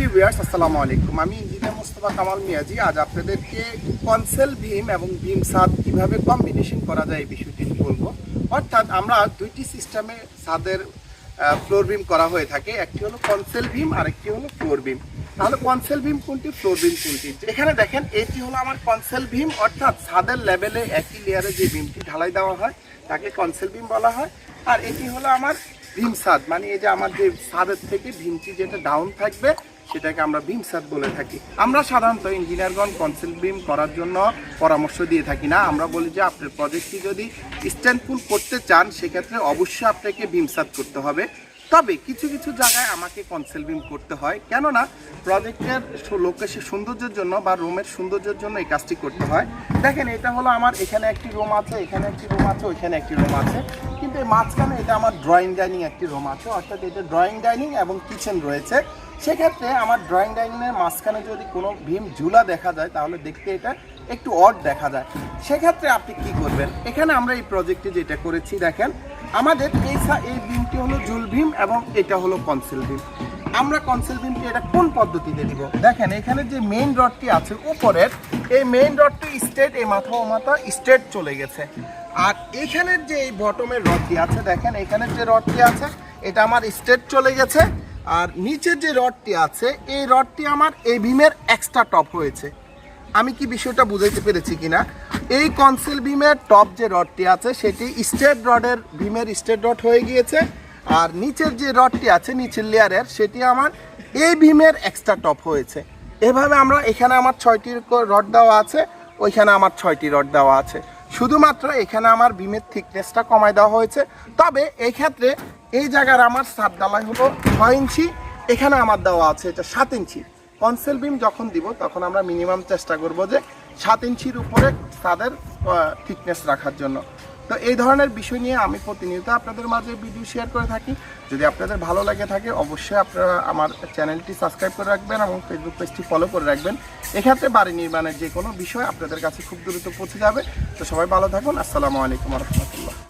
Viewers আসসালামু আলাইকুম। আমি ইঞ্জিনিয়ার মোস্তফা কামাল মিয়াজি। আজ আপনাদেরকে কনসেল ভীম এবং ভীম সাদ কীভাবে কম্বিনেশন করা যায় এই বিষয়টি বলব। অর্থাৎ আমরা দুইটি সিস্টেমে সাদের ফ্লোর বিম করা হয়ে থাকে। একটি হলো কনসেল ভীম আর একটি হলো ফ্লোর বিম তাহলে কনসেল ভীম কোনটি ফ্লোর বিম কোনটি? এখানে দেখেন, এটি হলো আমার কনসেল ভীম। অর্থাৎ ছাদের লেভেলে একই লেয়ারে যে বিমটি ঢালাই দেওয়া হয়, তাকে কনসেল বিম বলা হয়। আর এটি হলো আমার ভীম সাদ। মানে এই যে আমার যে ছাদের থেকে ভীমটি যেটা ডাউন থাকবে সেটাকে আমরা ভীম সাদ বলে থাকি। আমরা সাধারণত ইঞ্জিনিয়ারগণ কনসেল বিম করার জন্য পরামর্শ দিয়ে থাকি না। আমরা বলি যে, আপনার প্রজেক্টটি যদি স্ট্যান্ডফুল করতে চান, সেক্ষেত্রে অবশ্যই আপনাকে ভীম সাদ করতে হবে। তবে কিছু কিছু জায়গায় আমাকে কনসেল বিম করতে হয়। কেননা প্রজেক্টের লোকেশের সৌন্দর্যের জন্য বা রুমের সৌন্দর্যের জন্য এই কাজটি করতে হয়। দেখেন, এটা হলো আমার, এখানে একটি রুম আছে, এখানে একটি রুম আছে, ওইখানে একটি রুম আছে। কিন্তু এই মাঝখানে এটা আমার ড্রয়িং ডাইনিং একটি রুম আছে। অর্থাৎ এটা ড্রয়িং ডাইনিং এবং কিচেন রয়েছে। সেক্ষেত্রে আমার ড্রয়িং ডাইনিংয়ের মাঝখানে যদি কোনো ভীম ঝুলা দেখা যায়, তাহলে দেখতে এটা একটু অড দেখা যায়। সেক্ষেত্রে আপনি কি করবেন? এখানে আমরা এই প্রজেক্টে যেটা করেছি, দেখেন, আমাদের এই এই বিমটি হলো জুল ভীম এবং এটা হলো কনসেল ভীম। আমরা কনসেল ভীমটি এটা কোন পদ্ধতিতে দিব দেখেন, এখানে যে মেইন রডটি আছে, উপরের, এই মেইন রডটি স্ট্রেট এই মাথা ও মাথা স্ট্রেট চলে গেছে। আর এখানের যে এই বটমের রডটি আছে, দেখেন, এখানের যে রডটি আছে, এটা আমার স্ট্রেট চলে গেছে। আর নিচের যে রডটি আছে, এই রডটি আমার এই ভীমের এক্সট্রা টপ হয়েছে। আমি কি বিষয়টা বুঝাইতে পেরেছি কিনা? এই কনসিল বিমের টপ যে রডটি আছে, সেটি স্টেট রডের বিমের স্টেট রড হয়ে গিয়েছে। আর নিচের যে রডটি আছে, নিচের লেয়ারের, সেটি আমার এই বিমের এক্সট্রা টপ হয়েছে। এভাবে আমরা এখানে আমার ছয়টি রড দেওয়া আছে, ওইখানে আমার ছয়টি রড দেওয়া আছে। শুধুমাত্র এখানে আমার বিমের থিকনেসটা কমায় দেওয়া হয়েছে। তবে এই ক্ষেত্রে এই জায়গার আমার সাত ডালাই হলো ছয় ইঞ্চি, এখানে আমার দেওয়া আছে এটা সাত ইঞ্চি। কনসেল বিম যখন দিব, তখন আমরা মিনিমাম চেষ্টা করব যে সাত ইঞ্চির উপরে তাদের থিকনেস রাখার জন্য। তো এই ধরনের বিষয় নিয়ে আমি প্রতিনিয়ত আপনাদের মাঝে ভিডিও শেয়ার করে থাকি। যদি আপনাদের ভালো লাগে থাকে, অবশ্যই আপনারা আমার চ্যানেলটি সাবস্ক্রাইব করে রাখবেন এবং ফেসবুক পেজটি ফলো করে রাখবেন। এক্ষেত্রে বাড়ি নির্মাণের যে কোনো বিষয় আপনাদের কাছে খুব দ্রুত পৌঁছে যাবে। তো সবাই ভালো থাকুন। আসসালামু আলাইকুম রহমতুল্লাহ।